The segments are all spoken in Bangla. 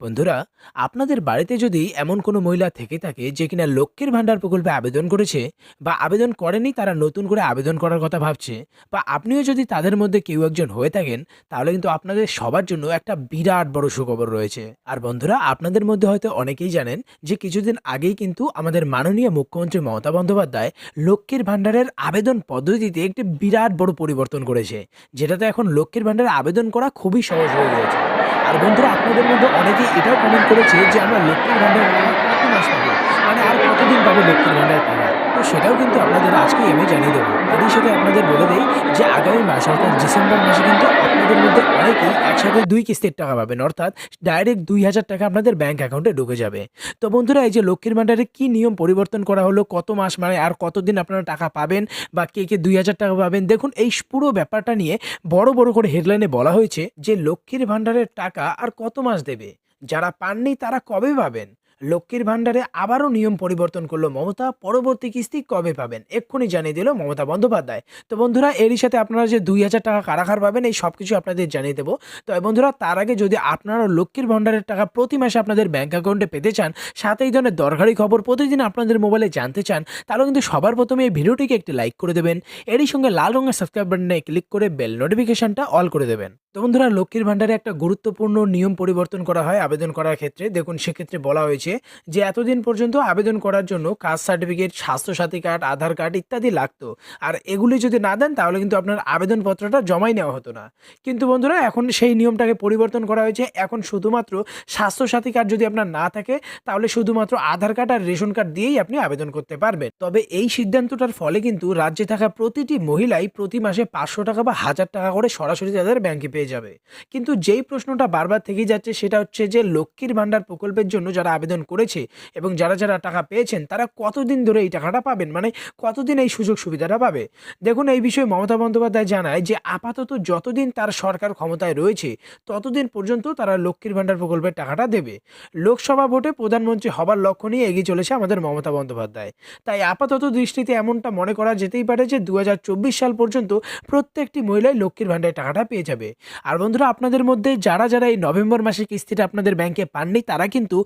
বন্ধুরা, আপনাদের বাড়িতে যদি এমন কোনো মহিলা থেকে থাকে যে কিনা লক্ষ্মীর ভাণ্ডার প্রকল্পে আবেদন করেছে বা আবেদন করেনি তারা নতুন করে আবেদন করার কথা ভাবছে, বা আপনিও যদি তাদের মধ্যে কেউ একজন হয়ে থাকেন, তাহলে কিন্তু আপনাদের সবার জন্য একটা বিরাট বড় সুখবর রয়েছে। আর বন্ধুরা, আপনাদের মধ্যে হয়তো অনেকেই জানেন যে কিছুদিন আগেই কিন্তু আমাদের মাননীয় মুখ্যমন্ত্রী মমতা বন্দ্যোপাধ্যায় লক্ষ্মীর ভাণ্ডারের আবেদন পদ্ধতিতে একটি বিরাট বড় পরিবর্তন করেছে, যেটাতে এখন লক্ষ্মীর ভাণ্ডারে আবেদন করা খুবই সহজ হয়ে গেছে আর বন্ধুরা, আপনাদের মধ্যে অনেকেই এটাও কমেন্ট করেছে যে আমরা লক্ষ্মীর ভাণ্ডার কত মাস পাবো। মানে আর কতদিন পাবো লক্ষ্মীর ভাণ্ডার পাওয়া তো সেটাও কিন্তু আপনাদের আজকে আমি জানিয়ে দেবো। তাদের সাথে আপনাদের বলে দেই যে আগামী মাস, অর্থাৎ ডিসেম্বর মাসে কিন্তু আপনাদের মধ্যে অনেকেই একসাথে দুই কিস্তির টাকা পাবেন, অর্থাৎ ডাইরেক্ট দুই হাজার টাকা আপনাদের ব্যাংক অ্যাকাউন্টে ঢুকে যাবে। তো বন্ধুরা, এই যে লক্ষ্মীর ভাণ্ডারে কী নিয়ম পরিবর্তন করা হলো, কত মাস মানে আর কতদিন আপনারা টাকা পাবেন বা কে কে দুই হাজার টাকা পাবেন? দেখুন, এই পুরো ব্যাপারটা নিয়ে বড় বড় করে হেডলাইনে বলা হয়েছে যে লক্ষ্মীর ভাণ্ডারের টাকা আর কত মাস দেবে? যারা পাননি তারা কবে পাবেন? লক্ষ্মীর ভাণ্ডারে আবারও নিয়ম পরিবর্তন করল মমতা। পরবর্তী কিস্তি কবে পাবেন? এক্ষুনি জানিয়ে দিল মমতা বন্দ্যোপাধ্যায়। তো বন্ধুরা, এরই সাথে আপনারা যে দুই হাজার টাকা কারাগার পাবেন, এই সব কিছু আপনাদের জানিয়ে দেবো। তো বন্ধুরা, তার আগে যদি আপনারা লক্ষ্মীর ভাণ্ডারের টাকা প্রতি মাসে আপনাদের ব্যাঙ্ক অ্যাকাউন্টে পেতে চান, সাথে এই ধরনের দরকারি খবর প্রতিদিন আপনাদের মোবাইলে জানতে চান, তাহলে কিন্তু সবার প্রথমে এই ভিডিওটিকে একটি লাইক করে দেবেন। এরই সঙ্গে লাল রঙের সাবস্ক্রাইব বাটনে ক্লিক করে বেল নোটিফিকেশনটা অল করে দেবেন। তো বন্ধুরা, লক্ষ্মীর ভাণ্ডারে একটা গুরুত্বপূর্ণ নিয়ম পরিবর্তন করা হয় আবেদন করার ক্ষেত্রে। দেখুন, সেক্ষেত্রে বলা হয়েছে যে এতদিন পর্যন্ত আবেদন করার জন্য caste certificate, Swasthyasathi card, Aadhaar card ইত্যাদি লাগতো। আর এগুলি যদি না দেন, তাহলে কিন্তু আপনার আবেদনপত্রটা জমাই নেওয়া হতো না। কিন্তু বন্ধুরা, এখন সেই নিয়মটাকে পরিবর্তন করা হয়েছে। এখন শুধুমাত্র স্বাস্থ্যসাথী কার্ড যদি আপনার না থাকে, তাহলে শুধুমাত্র আধার কার্ড আর রেশন কার্ড দিয়েই আপনি আবেদন করতে পারবেন। তবে এই সিদ্ধান্তটার ফলে কিন্তু রাজ্যে থাকা প্রতিটি মহিলাই প্রতি মাসে পাঁচশো টাকা বা হাজার টাকা করে সরাসরি তাদের ব্যাংকে পেয়ে যাবে। কিন্তু যেই প্রশ্নটা বারবার থেকেই যাচ্ছে, সেটা হচ্ছে যে লক্ষ্মীর ভাণ্ডার প্রকল্পের জন্য যারা আবেদন করেছে এবং যারা যারা টাকা পেয়েছেন, তারা কতদিন ধরে এই টাকাটা পাবেন? মানে কতদিন এই সুযোগ সুবিধাটা পাবে? দেখুন, এই বিষয়ে মমতা বন্দ্যোপাধ্যায় জানায় যে আপাতত যতদিন তার সরকার ক্ষমতায় রয়েছে, ততদিন পর্যন্ত তারা লক্ষ্মীর ভাণ্ডার প্রকল্পের টাকাটা দেবে। লোকসভা ভোটে প্রধানমন্ত্রী হবার লক্ষ্য নিয়ে এগিয়ে চলেছে আমাদের মমতা বন্দ্যোপাধ্যায়। তাই আপাতত দৃষ্টিতে এমনটা মনে করা যেতেই পারে যে দু হাজার চব্বিশ সাল পর্যন্ত প্রত্যেকটি মহিলাই লক্ষ্মীর ভাণ্ডারের টাকাটা পেয়ে যাবে। আর বন্ধুরা, আপনাদের মধ্যে যারা যারা এই নভেম্বর মাসের কিস্তিটা আপনাদের ব্যাংকে পাননি, তারা কিন্তু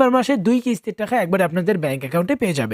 ডিসেম্বর মাসে দুই কিস্তির টাকা একবার আপনাদের ব্যাংক অ্যাকাউন্টে পেয়ে যাবেন।